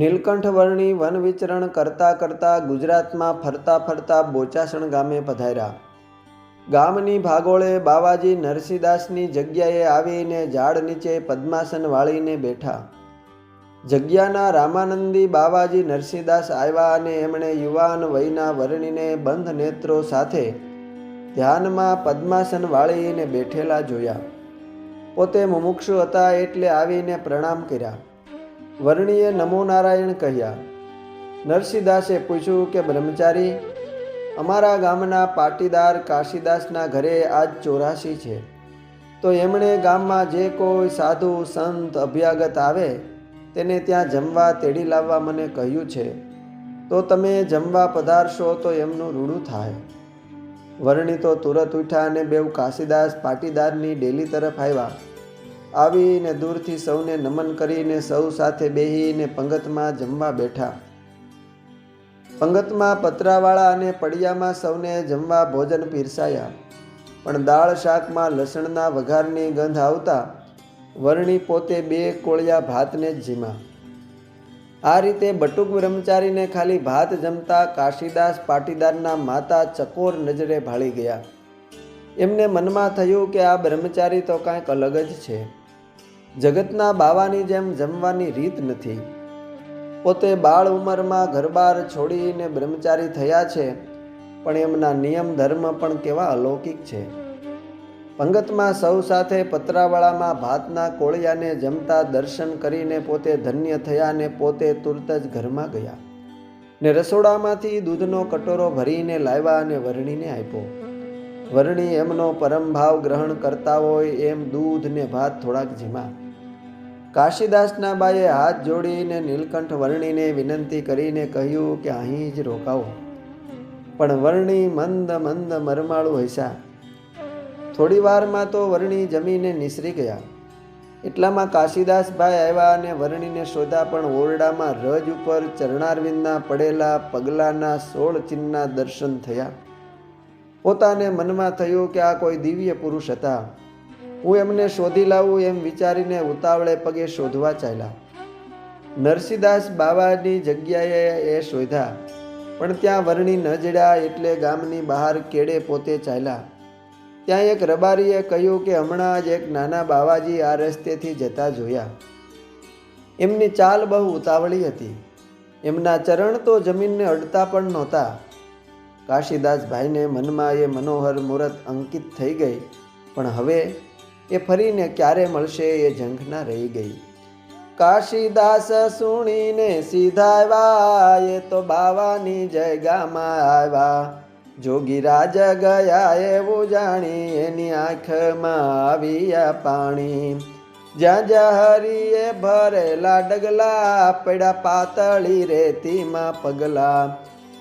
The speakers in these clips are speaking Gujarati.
નીલકંઠ વર્ણી વન વિચરણ કરતા કરતા ગુજરાતમાં ફરતા ફરતા બોચાસણ ગામે પધાર્યા. ગામની ભાગોળે બાવાજી નરસિંહદાસની જગ્યાએ આવીને ઝાડ નીચે પદ્માસન વાળીને બેઠા. જગ્યાના રામાનંદી બાવાજી નરસિંહદાસ આવ્યા અને એમણે યુવાન વયના વર્ણીને બંધ નેત્રો સાથે ધ્યાનમાં પદ્માસન વાળીને બેઠેલા જોયા. પોતે મુમુક્ષુ હતા એટલે આવીને પ્રણામ કર્યા. વર્ણીએ નમો નારાયણ કહ્યા. નરસિંહદાસે પૂછ્યું કે, બ્રહ્મચારી, અમારા ગામના પાટીદાર કાશીદાસના ઘરે આજ ચોરાશી છે. તો એમણે ગામમાં જે કોઈ સાધુ, સંત, અભ્યાગત આવે, તેને ત્યાં જમવા તેડી લાવવા મને કહ્યું છે. તો તમે જમવા પધારશો તો એમનું રૂડું થાય. વર્ણી તો તુરત ઉઠ્યા અને બેઉ કાશીદાસ પાટીદારની ડેલી તરફ આવ્યા. આવીને દૂરથી સૌને નમન કરીને સૌ સાથે બેહીને પંગતમાં જમવા બેઠા. પંગતમાં પતરાવાળા અને પડિયામાં સૌને જમવા ભોજન પીરસાયા. પણ દાળ શાકમાં લસણના વઘારની ગંધ આવતા વર્ણી પોતે બે કોળિયા ભાતને જ જીમા આ રીતે બટુક બ્રહ્મચારીને ખાલી ભાત જમતા કાશીદાસ પાટીદારના માતા ચકોર નજરે ભાળી ગયા. એમને મનમાં થયું કે આ બ્રહ્મચારી તો કાંઈક અલગ જ છે. જગતના બાવાની જેમ જમવાની રીત નથી. પોતે બાળ ઉંમરમાં ઘરબાર છોડીને બ્રહ્મચારી થયા છે, પણ એમના નિયમ ધર્મ પણ કેવા અલૌકિક છે. પંગતમાં સૌ સાથે પતરાવાળામાં ભાતના કોળિયાને જમતા દર્શન કરીને પોતે ધન્ય થયા ને પોતે તુરત જ ઘરમાં ગયા ને રસોડામાંથી દૂધનો કટોરો ભરીને લાવ્યા અને વરણીને આપ્યો. વર્ણી એમનો પરમ ભાવ ગ્રહણ કરતા હોય એમ દૂધ ને ભાત થોડાક જીમા. કાશીદાસના બાએ હાથ જોડીને નીલકંઠ વર્ણીને વિનંતી કરીને કહ્યું કે અહીં જ રોકાવો પણ વર્ણી મંદ મંદ મરમાળું હૈસા થોડી વારમાં તો વર્ણી જમીને નિસરી ગયા. એટલામાં કાશીદાસભાઈ આવ્યા અને વર્ણીને શોધા પણ ઓરડામાં રજ ઉપર ચરણારવિંદના પડેલા પગલાના સોળ ચિહ્નના દર્શન થયા. પોતાને મનમાં થયું કે આ કોઈ દિવ્ય પુરુષ હતા. હું એમને શોધી લાવું એમ વિચારીને ઉતાવળે પગે શોધવા ચાલ્યા. નરસિંહદાસ બાવાની જગ્યાએ એ શોધ્યા, પણ ત્યાં વર્ણી ન જડ્યા એટલે ગામની બહાર કેડે પોતે ચાલ્યા. ત્યાં એક રબારીએ કહ્યું કે હમણાં જ એક નાના બાવાજી આ રસ્તેથી જતા જોયા. એમની ચાલ બહુ ઉતાવળી હતી. એમના ચરણ તો જમીનને અડતા પણ નહોતા. કાશીદાસભાઈને મનમાં એ મનોહર મૂરત અંકિત થઈ ગઈ, પણ હવે એ ફરીને ક્યારે મળશે એ ઝંખના રહી ગઈ. કાશીદાસ સુણીને સીધા આવ્યા, એ તો બાવાની જયગામાં આવ્યા. જોગીરાજ ગયા એવું જાણી, એની આંખમાં આવ્યા પાણી. જ્યાં જ્યાં હરીએ ભરેલા ડગલા, પડ્યા પાતળી રેતીમાં પગલા.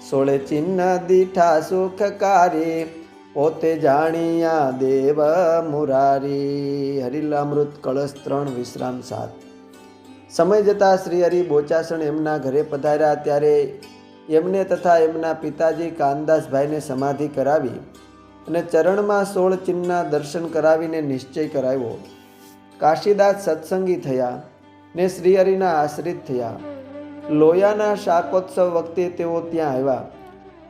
સોળે ચિહ્ન દીઠા સુખકારી પોતે જાણિયા દેવ મુરારી હરિલામૃત કળશ ત્રણ વિશ્રામ સાત સમય જતાં શ્રી હરિ બોચાસણ એમના ઘરે પધાર્યા ત્યારે એમને તથા એમના પિતાજી કાનદાસભાઈને સમાધિ કરાવી અને ચરણમાં સોળ ચિહ્નના દર્શન કરાવીને નિશ્ચય કરાવ્યો કાશીદાસ સત્સંગી થયા ને શ્રીહરિના આશ્રિત થયા લોયાના શાકોત્સવ વખતે તેઓ ત્યાં આવ્યા.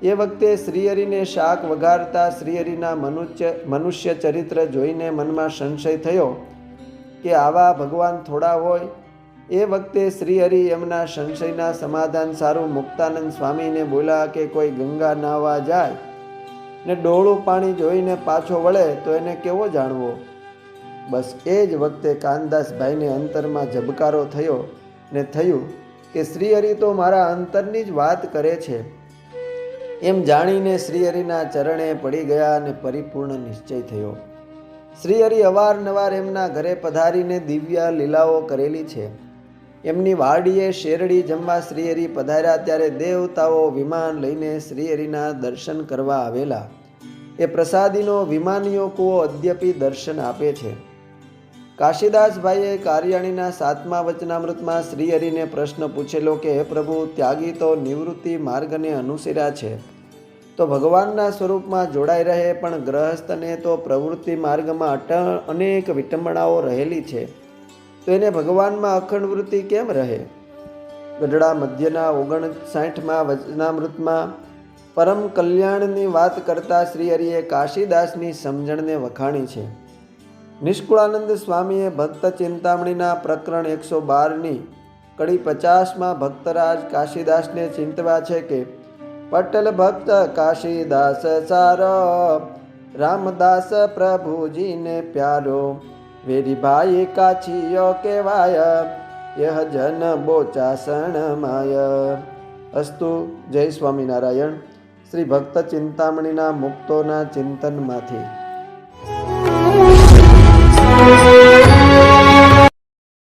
એ વખતે શ્રીહરિને શાક વઘારતા શ્રીહરિના મનુષ્ય મનુષ્ય ચરિત્ર જોઈને મનમાં સંશય થયો કે આવા ભગવાન થોડા હોય. એ વખતે શ્રીહરિ એમના સંશયના સમાધાન સારું મુક્તાનંદ સ્વામીને બોલ્યા કે કોઈ ગંગા નાહવા જાય ને ડોળું પાણી જોઈને પાછો વળે તો એને કેવો જાણવો? બસ એ જ વખતે કાનદાસભાઈને અંતરમાં ઝબકારો થયો ને થયું કે શ્રીહરિ તો મારા અંતરની જ વાત કરે છે. એમ જાણીને શ્રીહરિના ચરણે પડી ગયા અને પરિપૂર્ણ નિશ્ચય થયો. શ્રીહરિ અવારનવાર એમના ઘરે પધારીને દિવ્ય લીલાઓ કરેલી છે. એમની વાડીએ શેરડી જમવા શ્રીહરિ પધાર્યા ત્યારે દેવતાઓ વિમાન લઈને શ્રીહરિના દર્શન કરવા આવેલા. એ પ્રસાદીનો વિમાનીઓ કુવો અદ્યપી દર્શન આપે છે. કાશીદાસભાઈએ કારિયાણીના સાતમા વચનામૃતમાં શ્રીહરિને પ્રશ્ન પૂછેલો કે, હે પ્રભુ, ત્યાગી તો નિવૃત્તિ માર્ગને અનુસર્યા છે. તો ભગવાનના સ્વરૂપમાં જોડાઈ રહે, પણ ગ્રહસ્થને તો પ્રવૃત્તિ માર્ગમાં અટળ અનેક વિટંબણાઓ રહેલી છે. તો એને ભગવાનમાં અખંડ વૃત્તિ કેમ રહે? ગઢડા મધ્યના ઓગણસાઠમાં વચનામૃતમાં પરમ કલ્યાણની વાત કરતા શ્રી હરિએ કાશીદાસની સમજણને વખાણી છે. નિષ્કુળાનંદ સ્વામીએ ભક્ત ચિંતામણીના પ્રકરણ એકસો બારની કડી પચાસમાં ભક્તરાજ કાશીદાસને ચિંતવા છે કે, પટેલ ભક્ત કાશીદાસ સારો, રામદાસ પ્રભુજીને પ્યારો. વેરી ભાઈ કાછીયો કેવાય યહ જન બોચાસણ માય. અસ્તુ, જય સ્વામિનારાયણ. શ્રી ભક્ત ચિંતામણીના મુક્તોના ચિંતનમાંથી. Thank you.